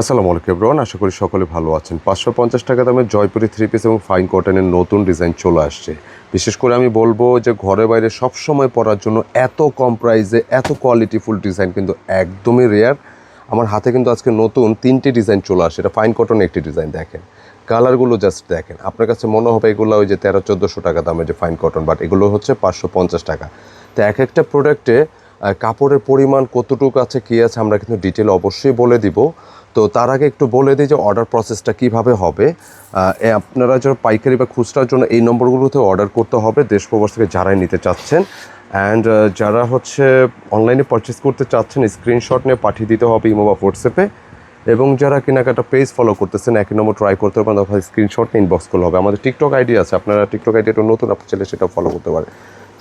আসসালামু আলাইকুম এব্রন আশা করি সকলে ভালো আছেন। পাঁচশো পঞ্চাশ টাকা দামের জয়পুরি থ্রি পিস এবং ফাইন কটনের নতুন ডিজাইন চলে আসছে। বিশেষ করে আমি বলব যে ঘরে বাইরে সব সময় পরার জন্য এত কম প্রাইসে এত কোয়ালিটিফুল ডিজাইন কিন্তু একদমই রেয়ার আমার হাতে কিন্তু আজকে নতুন তিনটি ডিজাইন চলে আসে এটা ফাইন কটন একটি ডিজাইন দেখেন। কালারগুলো জাস্ট দেখেন। আপনার কাছে মনে হবে এগুলো ওই যে তেরো চোদ্দোশো টাকা দামের যে ফাইন কটন বাট এগুলো হচ্ছে পাঁচশো পঞ্চাশ টাকা। তো এক একটা প্রোডাক্টে কাপড়ের পরিমাণ কতটুকু আছে, কী আছে, আমরা কিন্তু ডিটেল অবশ্যই বলে দিব। তো তার আগে একটু বলে দিই যে অর্ডার প্রসেসটা কীভাবে হবে। আপনারা যারা পাইকারি বা খুচরার জন্য এই নম্বরগুলোতে অর্ডার করতে হবে, দেশ প্রবাস থেকে যারাই নিতে চাচ্ছেন। অ্যান্ড যারা হচ্ছে অনলাইনে পারচেস করতে চাচ্ছেন স্ক্রিনশট নিয়ে পাঠিয়ে দিতে হবে ইমো বা হোয়াটসঅ্যাপে। এবং যারা কেনাকাটা পেজ ফলো করতেছেন একই নম্বর ট্রাই করতে পারেন অথবা স্ক্রিনশট ইনবক্স করলে হবে। আমাদের টিকটক আইডি আছে, আপনারা টিকটক আইডিটা নতুন আপনার চাইলে সেটা ফলো করতে পারেন।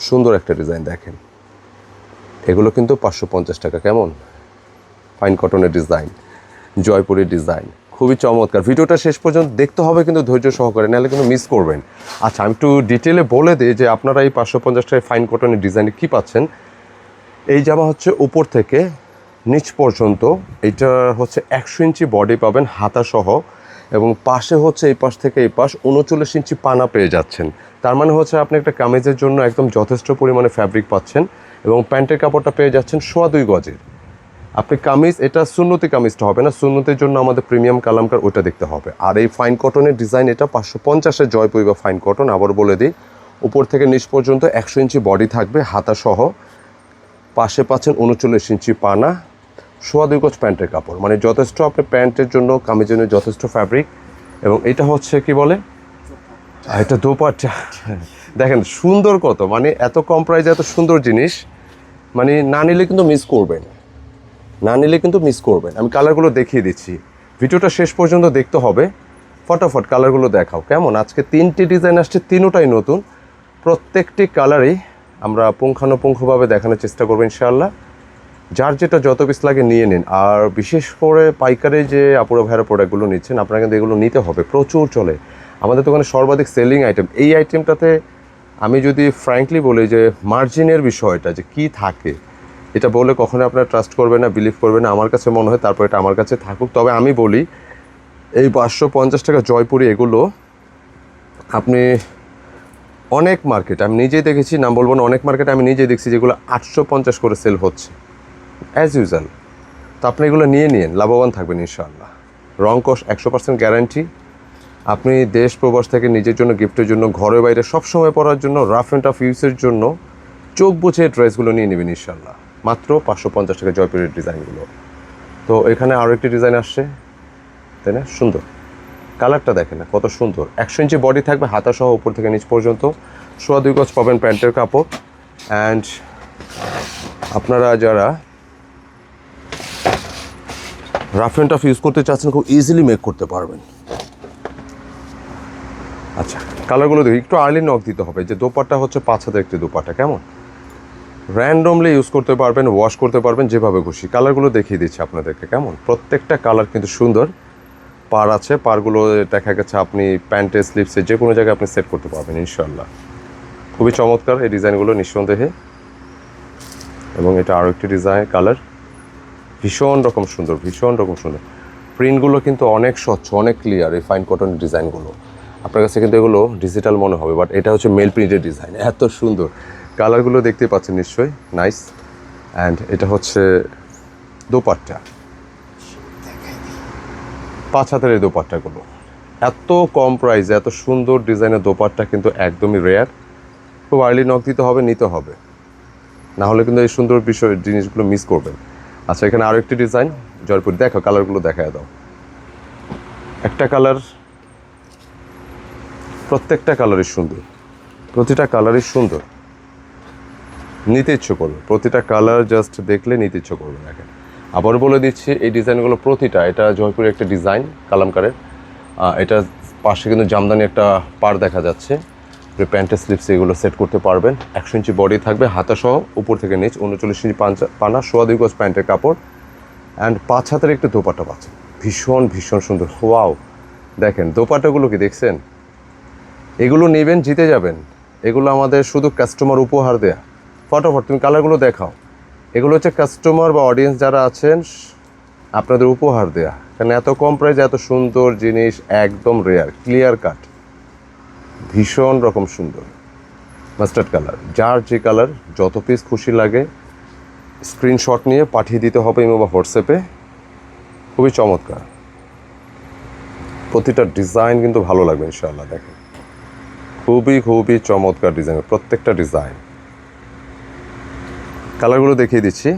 সুন্দর একটা ডিজাইন দেখেন। এগুলো কিন্তু পাঁচশো পঞ্চাশ টাকা, কেমন? ফাইন কটনের ডিজাইন জয়পুরের ডিজাইন খুবই চমৎকার। ভিডিওটা শেষ পর্যন্ত দেখতে হবে, কিন্তু ধৈর্য সহকারে, নাহলে কিন্তু মিস করবেন। আচ্ছা আমি একটু ডিটেলে বলে দিই যে আপনারা এই পাঁচশো পঞ্চাশ টাকায় ফাইন কটনের ডিজাইনে কী পাচ্ছেন? এই জামা হচ্ছে উপর থেকে নিচ পর্যন্ত। এটা হচ্ছে একশো ইঞ্চি বডি পাবেন হাতা সহ এবং পাশে হচ্ছে এই পাশ থেকে এই পাশ উনচল্লিশ ইঞ্চি পানা পেয়ে যাচ্ছেন। তার মানে হচ্ছে আপনি একটা কামিজের জন্য একদম যথেষ্ট পরিমাণে ফ্যাব্রিক পাচ্ছেন। এবং প্যান্টের কাপড়টা পেয়ে যাচ্ছেন সোয়া দুই গজের। আপনি কামিজ এটা সুন্নতি কামিজটা হবে না সুন্নতির জন্য আমাদের প্রিমিয়াম কালামকার ওটা দেখতে হবে। আর এই ফাইন কটনের ডিজাইন এটা পাঁচশো পঞ্চাশের জয়পুরি বা ফাইন কটন আবার বলে দিই উপর থেকে নিচ পর্যন্ত একশো ইঞ্চি বডি থাকবে হাতা সহ পাশে পাচ্ছেন উনচল্লিশ ইঞ্চি পানা সোয়া দুই গজ প্যান্টের কাপড়। মানে যথেষ্ট আপনি প্যান্টের জন্য কামিজের জন্য যথেষ্ট ফ্যাব্রিক এবং এটা হচ্ছে কি বলে? এটা দোপাট্টা। দেখেন সুন্দর কত মানে এত কম প্রাইসে এত সুন্দর জিনিস। মানে না নিলে কিন্তু মিস করবেন। না নিলে কিন্তু মিস করবেন। আমি কালারগুলো দেখিয়ে দিচ্ছি। ভিডিওটা শেষ পর্যন্ত দেখতে হবে। ফটাফট কালারগুলো দেখাও। কেমন? আজকে তিনটি ডিজাইন আসছে, তিনোটাই নতুন। প্রত্যেকটি কালারই আমরা পুঙ্খানুপুঙ্খভাবে দেখানোর চেষ্টা করব ইনশাআল্লাহ। যার যেটা যত পিস লাগে নিয়ে নিন। আর বিশেষ করে পাইকারি যে আপুরো ভাইয়ের প্রোডাক্টগুলো নিচ্ছেন, আপনারা কিন্তু এগুলো নিতে হবে। প্রচুর চলে। আমাদের দোকানে সর্বাধিক সেলিং আইটেম এই আইটেমটাতে আমি যদি ফ্র্যাঙ্কলি বলি যে মার্জিনের বিষয়টা, যে কি থাকে, এটা বলে কখনো আপনারা ট্রাস্ট করবে না বিলিভ করবে না। আমার কাছে মনে হয় তারপর এটা আমার কাছে থাকুক। তবে আমি বলি, এই পাঁচশো পঞ্চাশ টাকা জয়পুরি এগুলো আপনি অনেক মার্কেট আমি নিজেই দেখেছি, নাম বলব না, অনেক মার্কেটে আমি নিজেই দেখছি যেগুলো আটশো পঞ্চাশ করে সেল হচ্ছে। অ্যাজ ইউজাল তো আপনি এগুলো নিয়ে নিন, লাভবান থাকবেন ইনশাআল্লাহ। রং কোষ একশো পার্সেন্ট গ্যারান্টি আপনি দেশ প্রবাস থেকে নিজের জন্য, গিফটের জন্য ঘরে বাইরে সবসময় পরার জন্য রাফ অ্যান্ড টাফ ইউজের জন্য চোখ বুঝে ড্রেসগুলো নিয়ে নেবেন ইনশাল্লাহ মাত্র পাঁচশো পঞ্চাশ টাকা জয়পুরের ডিজাইনগুলো তো এখানে আরও একটি ডিজাইন আসছে, তাই না? সুন্দর। কালারটা দেখেন না, কত সুন্দর। একশো ইঞ্চি বডি থাকবে হাতা সহ উপর থেকে নিচ পর্যন্ত। সোয়া দুই গজ পাবেন প্যান্টের কাপড়। অ্যান্ড আপনারা যারা রাফ অ্যান্ড টাফ ইউজ করতে চাচ্ছেন, খুব ইজিলি মেক করতে পারবেন। আচ্ছা কালারগুলো দেখি। একটু আর্লি নক দিতে হবে। যে দোপাট্টা হচ্ছে পাঁচ হাজার একটি দোপাট্টা, কেমন? র্যান্ডমলি ইউজ করতে পারবেন ওয়াশ করতে পারবেন, যেভাবে খুশি। কালারগুলো দেখিয়ে দিচ্ছি আপনাদেরকে, কেমন? প্রত্যেকটা কালার কিন্তু সুন্দর। পার আছে, পারগুলো দেখা গেছে আপনি প্যান্টে স্লিপসে যে কোনো জায়গায় আপনি সেট করতে পারবেন ইনশাল্লাহ খুবই চমৎকার এই ডিজাইনগুলো নিঃসন্দেহে। এবং এটা আরও একটি ডিজাইন কালার। ভীষণ রকম সুন্দর, ভীষণ রকম সুন্দর। প্রিন্টগুলো কিন্তু অনেক স্বচ্ছ, অনেক ক্লিয়ার এই ফাইন কটন ডিজাইনগুলো আপনার কাছে কিন্তু এগুলো ডিজিটাল মনে হবে বাট এটা হচ্ছে মেল প্রিন্টের ডিজাইন এত সুন্দর। কালারগুলো দেখতে পাচ্ছেন নিশ্চয়ই। নাইস অ্যান্ড এটা হচ্ছে দোপাট্টা। পাঁচ হাতের এই দোপাট্টাগুলো। এত কম প্রাইসে এত সুন্দর ডিজাইনের দোপাট্টা কিন্তু একদমই রেয়ার খুব আর্লি নক দিতে হবে, নিতে হবে। না হলে কিন্তু এই সুন্দর বিষয়, জিনিসগুলো মিস করবেন। আচ্ছা এখানে আরও একটি ডিজাইন জয়পুর। দেখো কালারগুলো দেখায় দাও। একটা কালার প্রত্যেকটা কালারই সুন্দর। প্রতিটা কালারই সুন্দর। নিতে ইচ্ছে করবে। প্রতিটা কালার জাস্ট দেখলে নিতে ইচ্ছে করবে দেখেন আবার বলে দিচ্ছি, এই ডিজাইনগুলো প্রতিটা, এটা জয়পুরের একটা ডিজাইন, কালামকারের। এটা পাশে কিন্তু জামদানি একটা পার দেখা যাচ্ছে। প্যান্টের স্লিপস এগুলো সেট করতে পারবেন। একশো ইঞ্চি বডি থাকবে হাতা সহ উপর থেকে নিচ, উনচল্লিশ ইঞ্চি পানা, সোয়া দুই গজ প্যান্টের কাপড়। অ্যান্ড পাঁচ হাতের একটু দোপাট্টা পাচ্ছেন। ভীষণ ভীষণ সুন্দর। হোয়াও দেখেন দোপাটাগুলো কি দেখছেন? এগুলো নেবেন, জিতে যাবেন। এগুলো আমাদের শুধু কাস্টমার উপহার দেয়া। ফটোফট, তুমি কালারগুলো দেখাও। এগুলো হচ্ছে কাস্টমার বা অডিয়েন্স যারা আছেন, আপনাদের উপহার দেয়া। কারণ এত কম প্রাইসে এত সুন্দর জিনিস, একদম রেয়ার ক্লিয়ার কাট ভীষণ রকম সুন্দর। মাস্টার্ড কালার যার যে কালার যত পিস খুশি লাগে স্ক্রিনশট নিয়ে পাঠিয়ে দিতে হবে বা হোয়াটসঅ্যাপে খুবই চমৎকার। প্রতিটা ডিজাইন কিন্তু ভালো লাগবে, ইনশাআল্লাহ, দেখেন। খুবই খুবই চমৎকার ডিজাইন প্রত্যেকটা ডিজাইন কালারগুলো দেখিয়ে দিচ্ছি।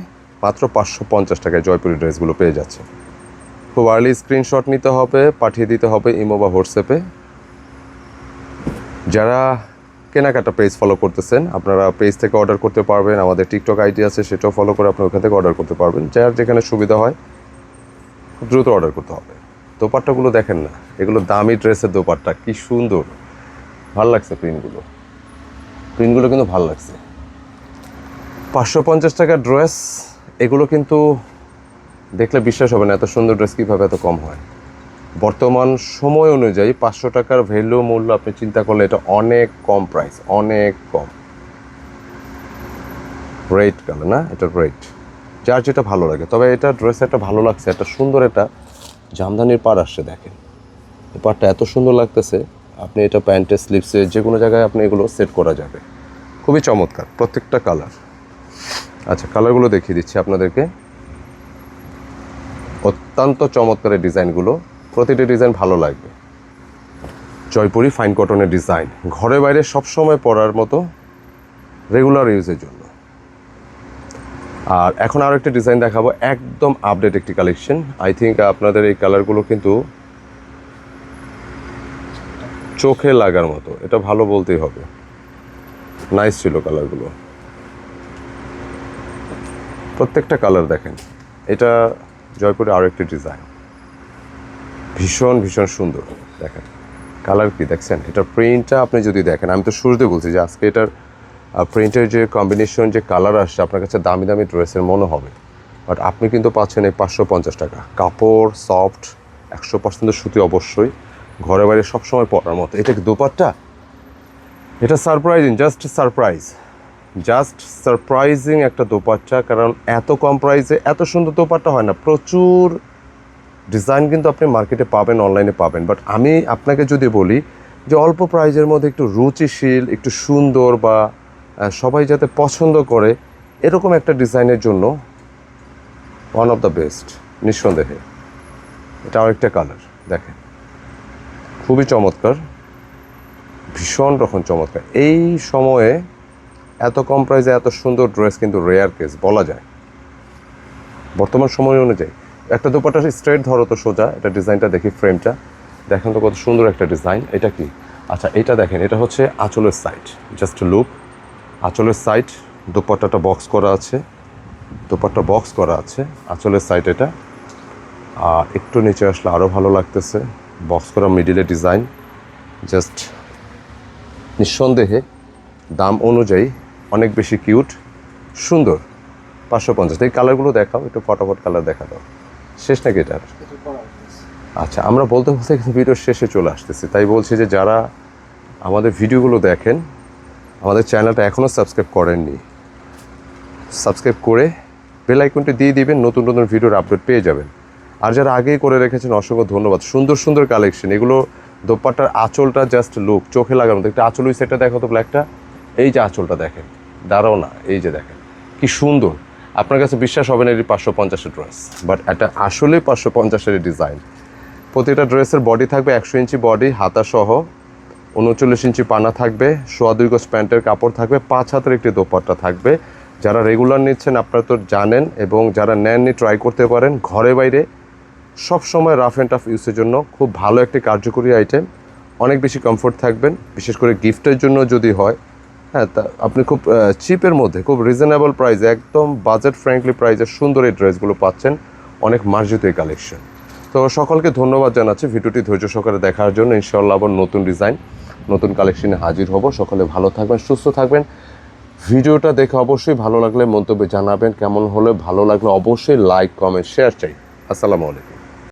মাত্র পাঁচশো পঞ্চাশ টাকায় জয়পুরি ড্রেসগুলো পেয়ে যাচ্ছে। খুব আর্লি স্ক্রিনশট নিতে হবে, পাঠিয়ে দিতে হবে ইমো বা হোয়াটসঅ্যাপে। যারা কেনাকাটা পেজ ফলো করতেছেন, আপনারা পেজ থেকে অর্ডার করতে পারবেন। আমাদের টিকটক আইডি আছে, সেটাও ফলো করে আপনি ওখান থেকে অর্ডার করতে পারবেন। যার যেখানে সুবিধা হয় দ্রুত অর্ডার করতে হবে। দোপাট্টাগুলো দেখেন না, এগুলো দামি ড্রেসের দোপাট্টা, কি সুন্দর। ভালো লাগছে প্রিন্টগুলো প্রিন্টগুলো কিন্তু ভালো লাগছে। পাঁচশো পঞ্চাশ টাকার ড্রেস এগুলো কিন্তু দেখলে বিশ্বাস হবে না, এত সুন্দর ড্রেস কীভাবে এত কম হয়। বর্তমান সময় অনুযায়ী পাঁচশো টাকার ভ্যালু মূল্য আপনি চিন্তা করলে এটা অনেক কম প্রাইস অনেক কম। রেড কালার না? এটা রেড যার যেটা ভালো লাগে। তবে এটা ড্রেস একটা ভালো লাগছে, একটা সুন্দর একটা জামদানির পাড় আসছে, দেখেন। পারটা এত সুন্দর লাগতেছে। আপনি এটা প্যান্টের স্লিপসে যে কোনো জায়গায় আপনি এগুলো সেট করা যাবে। খুবই চমৎকার, প্রত্যেকটা কালার আচ্ছা কালারগুলো দেখিয়ে দিচ্ছি আপনাদেরকে। অত্যন্ত চমৎকারের ডিজাইনগুলো প্রতিটি ডিজাইন ভালো লাগবে। জয়পুরি ফাইন কটনের ডিজাইন ঘরে বাইরে সবসময় পরার মতো রেগুলার ইউজের জন্য। আর এখন আরও একটা ডিজাইন দেখাবো। একদম আপডেট একটি কালেকশন আই থিঙ্ক আপনাদের এই কালারগুলো কিন্তু চোখে লাগার মতো। এটা ভালো বলতেই হবে। নাইস ছিল কালারগুলো প্রত্যেকটা কালার দেখেন। এটা জয়পুরে আরও একটি ডিজাইন ভীষণ ভীষণ সুন্দর। দেখেন। কালার কি দেখছেন? এটার প্রিন্টটা আপনি যদি দেখেন, আমি তো শুরুতে বলছি যে আজকে এটার প্রিন্টের যে কম্বিনেশন যে কালার আসছে, আপনার কাছে দামি দামি ড্রেসের মনে হবে। বাট আপনি কিন্তু পাচ্ছেন এই পাঁচশো পঞ্চাশ টাকা। কাপড় সফট একশো পার্সেন্ট সুতি অবশ্যই। ঘরে বাইরে সবসময় পরার মতো। এটা কি দোপাট্টা? এটা surprising just surprise just surprising একটা দোপাট্টা, কারণ এত কম প্রাইসে এত সুন্দর দোপাট্টা হয় না। প্রচুর ডিজাইন কিন্তু আপনি মার্কেটে পাবেন অনলাইনে পাবেন। বাট আমি আপনাকে যদি বলি যে অল্প প্রাইজের মধ্যে একটু রুচিশীল, একটু সুন্দর বা সবাই যাতে পছন্দ করে, এরকম একটা ডিজাইনের জন্য ওয়ান অফ দ্য বেস্ট নিঃসন্দেহে। এটা আরেকটা কালার দেখেন। খুবই চমৎকার, ভীষণ রকম চমৎকার। এই সময়ে এত কম প্রাইসে এত সুন্দর ড্রেস কিন্তু রেয়ার কেস বলা যায়। বর্তমান সময় অনুযায়ী। একটা দোপাটা স্ট্রেট ধরো তো সোজা, এটা ডিজাইনটা দেখি ফ্রেমটা দেখেন তো কত সুন্দর একটা ডিজাইন এটা কি? আচ্ছা এটা দেখেন, এটা হচ্ছে আঁচলের সাইড জাস্ট লুক আঁচলের সাইড দোপাট্টাটা বক্স করা আছে। দোপাট্টা বক্স করা আছে, আঁচলের সাইড এটা। আর একটু নিচে আসলে আরও ভালো লাগতেছে। বক্স করা মিডিলে ডিজাইন জাস্ট নিঃসন্দেহে দাম অনুযায়ী অনেক বেশি কিউট সুন্দর। পাঁচশো পঞ্চাশ। এই কালারগুলো দেখাও, একটু ফটাফট কালার দেখা দাও। শেষ নাকি এটার আচ্ছা আমরা বলতে বলতে কিন্তু শেষে চলে আসতেছি। তাই বলছি যে যারা আমাদের ভিডিওগুলো দেখেন, আমাদের চ্যানেলটা এখনও সাবস্ক্রাইব করেননি সাবস্ক্রাইব করে বেল আইকনটি দিয়ে দিবেন, নতুন নতুন ভিডিওর আপডেট পেয়ে যাবেন। আর যারা আগেই করে রেখেছেন, অসংখ্য ধন্যবাদ। সুন্দর সুন্দর কালেকশন এগুলো দোপাট্টার আঁচলটা জাস্ট লুক চোখে লাগার মতো একটা আঁচল, ওই সেটটা দেখো তো ব্ল্যাকটা এই যে আঁচলটা দেখেন, দাঁড়াও না, এই যে দেখেন, কি সুন্দর। আপনার কাছে বিশ্বাস হবে না, এটি পাঁচশো পঞ্চাশের ড্রেস বাট এটা আসলে পাঁচশো পঞ্চাশের ডিজাইন প্রতিটা ড্রেসের বডি থাকবে একশো ইঞ্চি বডি হাতা সহ, উনচল্লিশ ইঞ্চি পানা থাকবে, সোয়া দুই গজ প্যান্টের কাপড় থাকবে, পাঁচ হাতের একটি দোপাট্টা থাকবে। যারা রেগুলার নিচ্ছেন, আপনারা তো জানেন, এবং যারা নেননি ট্রাই করতে পারেন, ঘরে বাইরে সব সময় রাফ অ্যান্ড টাফ ইউজের জন্য খুব ভালো একটি কার্যকরী আইটেম অনেক বেশি কমফোর্ট থাকবেন, বিশেষ করে গিফটের জন্য যদি হয়। হ্যাঁ তা আপনি খুব চিপের মধ্যে, খুব রিজনেবল প্রাইসে একদম বাজেট ফ্র্যাঙ্কলি প্রাইসে সুন্দর এই ড্রেসগুলো পাচ্ছেন অনেক মার্জিত এই কালেকশন তো সকলকে ধন্যবাদ জানাচ্ছি, ভিডিওটি ধৈর্য সহকারে দেখার জন্য। ইনশাল্লাহ আবার নতুন ডিজাইন নতুন কালেকশনে হাজির হব। সকলে ভালো থাকবেন, সুস্থ থাকবেন। ভিডিওটা দেখে অবশ্যই ভালো লাগলে মন্তব্যে জানাবেন, কেমন হলে, ভালো লাগলে অবশ্যই লাইক কমেন্ট শেয়ার চাই। আসসালামু আলাইকুম।